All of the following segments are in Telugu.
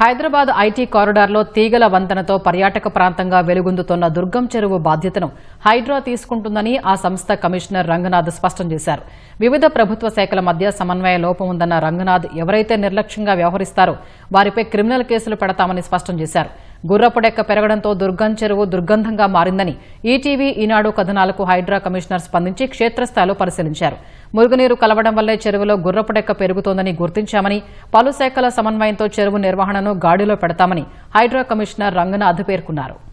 హైదరాబాద్ ఐటీ కారిడార్లో తీగల వంతెనతో పర్యాటక ప్రాంతంగా వెలుగొందుతున్న దుర్గం చెరువు బాధ్యతను హైడ్రా తీసుకుంటుందని ఆ సంస్థ కమిషనర్ రంగనాథ్ స్పష్టం చేశారు. వివిధ ప్రభుత్వ శాఖల మధ్య సమన్వయ లోపం ఉందన్న రంగనాథ్ ఎవరైతే నిర్లక్ష్యంగా వ్యవహరిస్తారో వారిపై క్రిమినల్ కేసులు పెడతామని స్పష్టం చేశారు. గుర్రపుడెక్క పెరగడంతో దుర్గం చెరువు దుర్గంధంగా మారిందని ఈటీవీ ఈనాడు కథనాలకు హైడ్రా కమిషనర్ స్పందించి క్షేత్రస్థాయిలో పరిశీలించారు. మురుగునీరు కలవడం వల్లే చెరువులో గుర్రపుడెక్క పెరుగుతోందని గుర్తించామని పలు శాఖల సమన్వయంతో చెరువు నిర్వహణను గాడిలో పెడతామని హైడ్రా కమిషనర్ రంగనాథ్ పేర్కొన్నారు.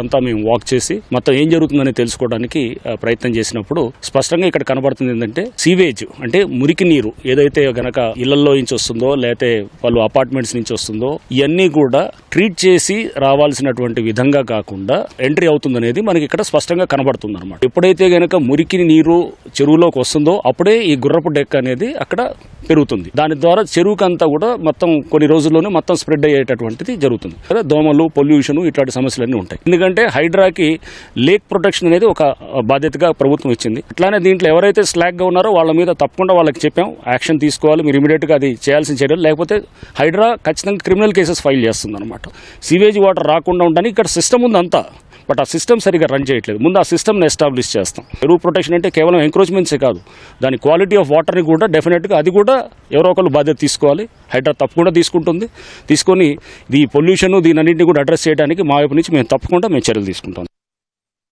అంతా మేము వాక్ చేసి మొత్తం ఏం జరుగుతుందని తెలుసుకోవడానికి ప్రయత్నం చేసినప్పుడు స్పష్టంగా ఇక్కడ కనబడుతుంది ఏంటంటే సీవేజ్ అంటే మురికి నీరు ఏదైతే గనక ఇళ్ళలో నుంచి వస్తుందో లేకపోతే వాళ్ళు అపార్ట్మెంట్స్ నుంచి వస్తుందో ఇవన్నీ కూడా ట్రీట్ చేసి రావాల్సినటువంటి విధంగా కాకుండా ఎంట్రీ అవుతుందనేది మనకి ఇక్కడ స్పష్టంగా కనబడుతుంది అనమాట ఎప్పుడైతే గనక మురికి నీరు చెరువులోకి వస్తుందో అప్పుడే ఈ గుర్రపు డెక్ అనేది అక్కడ పెరుగుతుంది. దాని ద్వారా చెరువుకి అంతా కూడా మొత్తం కొన్ని రోజుల్లోనే మొత్తం స్ప్రెడ్ అయ్యేటటువంటిది జరుగుతుంది. దోమలు పొల్యూషన్ ఇట్లాంటి సమస్యలన్నీ ఉంటాయి. ఎందుకంటే హైడ్రాకి లేక్ ప్రొటెక్షన్ అనేది ఒక బాధ్యతగా ప్రభుత్వం ఇచ్చింది. అట్లానే దీంట్లో ఎవరైతే స్లాగ్గా ఉన్నారో వాళ్ళ మీద తప్పకుండా వాళ్ళకి చెప్పాం. యాక్షన్ తీసుకోవాలి. మీరు ఇమీడియట్గా అది చేయాల్సిన చర్యలు. లేకపోతే హైడ్రా ఖచ్చితంగా క్రిమినల్ కేసెస్ ఫైల్ చేస్తుంది అనమాట సీవేజ్ వాటర్ రాకుండా ఉండడానికి ఇక్కడ సిస్టమ్ ఉంది అంతా. బట్ ఆ సిస్టమ్ సరిగా రన్ చేయట్లేదు. ముందు ఆ సిస్టమ్ని ఎస్టాబ్లిష్ చేస్తాం. ఎరువు ప్రొటెక్షన్ అంటే కేవలం ఎంక్రోచ్మెంట్సే కాదు. దాని క్వాలిటీ ఆఫ్ వాటర్ని కూడా డెఫినెట్గా అది కూడా ఎవరో ఒకరు బాధ్యత తీసుకోవాలి. హైడ్రా తప్పకుండా తీసుకుంటుంది. తీసుకొని ఈ పొల్యూషన్ దీని అన్నింటినీ కూడా అడ్రస్ చేయడానికి మా వైపు నుంచి మేము తప్పకుండా మేము చర్యలు తీసుకుంటాం.